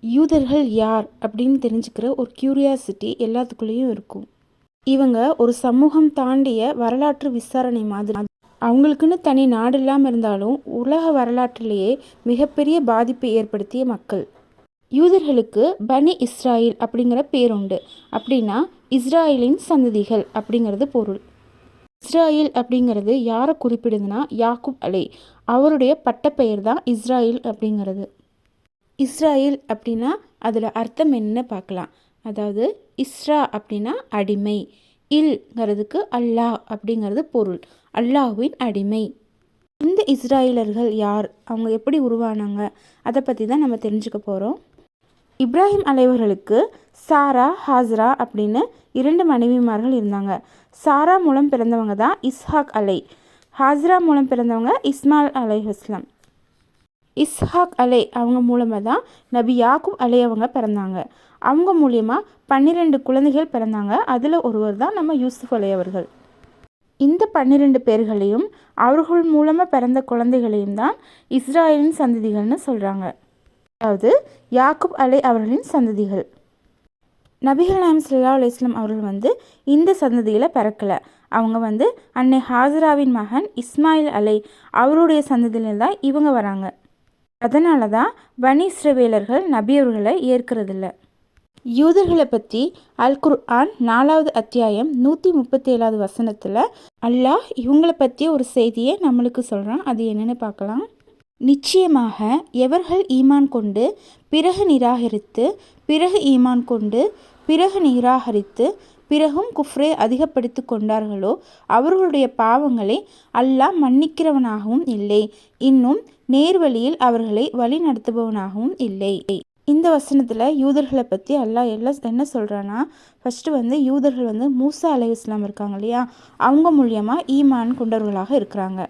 யூதர்கள் யார் அப்படின்னு தெரிஞ்சுக்கிற ஒரு க்யூரியாசிட்டி எல்லாத்துக்குள்ளேயும் இருக்கும். இவங்க ஒரு சமூகம் தாண்டிய வரலாற்று விசாரணை மாதிரி. அவங்களுக்குன்னு தனி நாடு இல்லாமல் இருந்தாலும் உலக வரலாற்றிலேயே மிகப்பெரிய பாதிப்பை ஏற்படுத்திய மக்கள். யூதர்களுக்கு பனி இஸ்ராயில் அப்படிங்கிற பேருண்டு அப்படின்னா இஸ்ராயலின் சந்ததிகள் அப்படிங்கிறது பொருள். இஸ்ராயில் அப்படிங்கிறது யாரை குறிப்பிடுதுன்னா யாக்குப் அலை. அவருடைய பட்டப்பெயர் தான் இஸ்ராயில் அப்படிங்கிறது. இஸ்ராயில் அப்படின்னா அதில் அர்த்தம் என்ன பார்க்கலாம். அதாவது இஸ்ரா அப்படின்னா அடிமை. இல்ங்கிறதுக்கு அல்லாஹ் அப்படிங்கிறது பொருள். அல்லாஹ்வின் அடிமை. இந்த இஸ்ராயலர்கள் யார்? அவங்க எப்படி உருவானாங்க? அதை பற்றி தான் நம்ம தெரிஞ்சுக்க போகிறோம் இப்ராஹிம் அலைவர்களுக்கு சாரா ஹாஸ்ரா அப்படின்னு இரண்டு மனைவிமார்கள் இருந்தாங்க. சாரா மூலம் பிறந்தவங்க தான் இஸ்ஹாக் அலை. ஹாஸ்ரா மூலம் பிறந்தவங்க இஸ்மால் அலை ஹஸ்லாம் இஸ்ஹாக் அலை அவங்க மூலமாக தான் நபி யாக்கூப் அலை அவங்க பிறந்தாங்க. அவங்க மூலியமாக பன்னிரெண்டு குழந்தைகள் பிறந்தாங்க. அதில் ஒருவர் தான் நம்ம யூசுஃப் அலை அவர்கள். இந்த பன்னிரெண்டு பேர்களையும் அவர்கள் மூலமாக பிறந்த குழந்தைகளையும் தான் இஸ்ராயலின் சந்ததிகள்னு சொல்கிறாங்க அதாவது யாக்குப் அலை அவர்களின் சந்ததிகள். நபிகள் நாயம் சல்லா அலுவலாம் அவர்கள் வந்து இந்த சந்ததியில் பிறக்கலை. அவங்க வந்து அன்னை ஹாஜராவின் மகன் இஸ்மாயில் அலை அவருடைய சந்ததியில்தான் இவங்க வராங்க. அதனால தான் பனி இஸ்ரவேலர்கள் நபியவர்களை ஏற்கிறதில்ல. யூதர்களை பற்றி அல் குர்ஆன் நாலாவது அத்தியாயம் நூற்றி முப்பத்தேழாவது வசனத்தில் அல்லாஹ் இவங்களை பற்றிய ஒரு செய்தியை நம்மளுக்கு சொல்கிறான் அது என்னென்னு பார்க்கலாம். நிச்சயமாக எவர்கள் ஈமான் கொண்டு பிறகு நிராகரித்து பிறகு ஈமான் கொண்டு பிறகு நிராகரித்து பிறகும் குஃப்ரே அதிகப்படுத்தி கொண்டார்களோ? அவர்களுடைய பாவங்களை அல்லாஹ் மன்னிக்கிறவனாகவும் இல்லை. இன்னும் நேர்வழியில் அவர்களை வழி நடத்துபவனாகவும் இல்லை. இந்த வசனத்தில் யூதர்களை பற்றி அல்லாஹ் எல்லாம் என்ன சொல்கிறான்னா ஃபஸ்ட்டு வந்து யூதர்கள் வந்து மூசா அலை இஸ்லாம் இருக்காங்க இல்லையா? அவங்க மூலியமாக ஈமான் கொண்டவர்களாக இருக்கிறாங்க.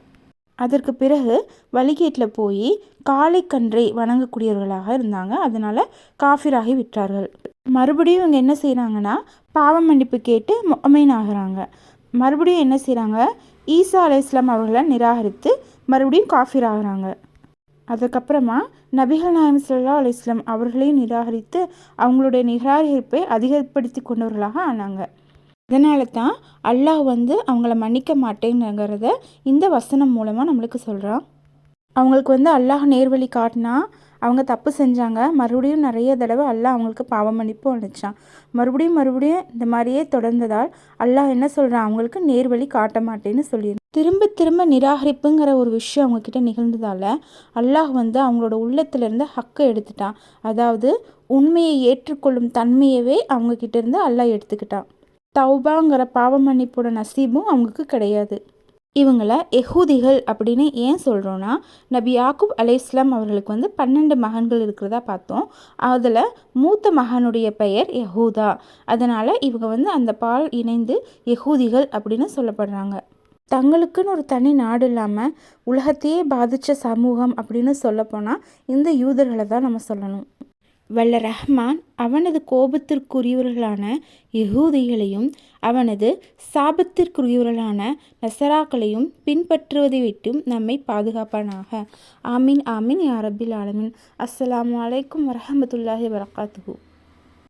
அதற்கு பிறகு வழிகேட்டில் போய் காளை கன்றை வணங்கக்கூடியவர்களாக இருந்தாங்க. அதனால் காஃபிராகி விட்டார்கள். மறுபடியும் இவங்க என்ன செய்கிறாங்கன்னா பாவ மன்னிப்பு கேட்டு மொமைன் ஆகிறாங்க மறுபடியும் என்ன செய்கிறாங்க ஈசா அலை இஸ்லாம் அவர்களை நிராகரித்து மறுபடியும் காஃபிர் ஆகிறாங்க. அதுக்கப்புறமா நபிகள் நாயம் சல்லா அலி இஸ்லாம் அவர்களையும் நிராகரித்து அவங்களுடைய நிராகரிப்பை அதிகப்படுத்தி கொண்டவர்களாக ஆனாங்க. இதனால தான் அல்லாஹ் வந்து அவங்கள மன்னிக்க மாட்டேங்கிறத இந்த வசனம் மூலமாக நம்மளுக்கு சொல்கிறான் அவங்களுக்கு வந்து அல்லாஹ் நேர்வழி காட்டினா அவங்க தப்பு செஞ்சாங்க மறுபடியும் நிறைய தடவை அல்லாஹ் அவங்களுக்கு பாவ மன்னிப்பும் அளித்தான் மறுபடியும் மறுபடியும் இந்த மாதிரியே தொடர்ந்ததால் அல்லாஹ் என்ன சொல்கிறான் அவங்களுக்கு நேர்வழி காட்ட மாட்டேன்னு சொல்லிடு திரும்ப திரும்ப நிராகரிப்புங்கிற ஒரு விஷயம் அவங்கக்கிட்ட நிகழ்ந்ததால் அல்லாஹ் வந்து அவங்களோட உள்ளத்துலேருந்து ஹக்கை எடுத்துட்டான். அதாவது உண்மையை ஏற்றுக்கொள்ளும் தன்மையவே அவங்கக்கிட்ட இருந்து அல்லாஹ் எடுத்துக்கிட்டான். தௌபாங்கிற பாவ மன்னிப்போட நசீபும் அவங்களுக்கு கிடையாது. இவங்கள எஹூதிகள் அப்படின்னு ஏன் சொல்கிறோன்னா நபி யாக்கூப் அலை இஸ்லாம் அவர்களுக்கு வந்து பன்னெண்டு மகன்கள் இருக்கிறதா பார்த்தோம். அதில் மூத்த மகனுடைய பெயர் யஹூதா அதனால் இவங்க வந்து அந்த பால் இணைந்து யஹூதிகள் அப்படின்னு சொல்லப்படுறாங்க. தங்களுக்குன்னு ஒரு தனி நாடு இல்லாமல் உலகத்தையே பாதித்த சமூகம் அப்படின்னு சொல்லப்போனால் இந்த யூதர்களை தான் நம்ம சொல்லணும். வல்ல ரஹ்மான் அவனது கோபத்திற்குரியவர்களான யகூதிகளையும் அவனது சாபத்திற்குரியவர்களான நசராக்களையும் பின்பற்றுவதை விட்டும் நம்மை பாதுகாப்பானாக. ஆமீன் ஆமீன் யாரபில் ஆலமின். அஸ்லாம் அலைக்கும் வரமத்துல்லாஹி வரகாத்துஹூ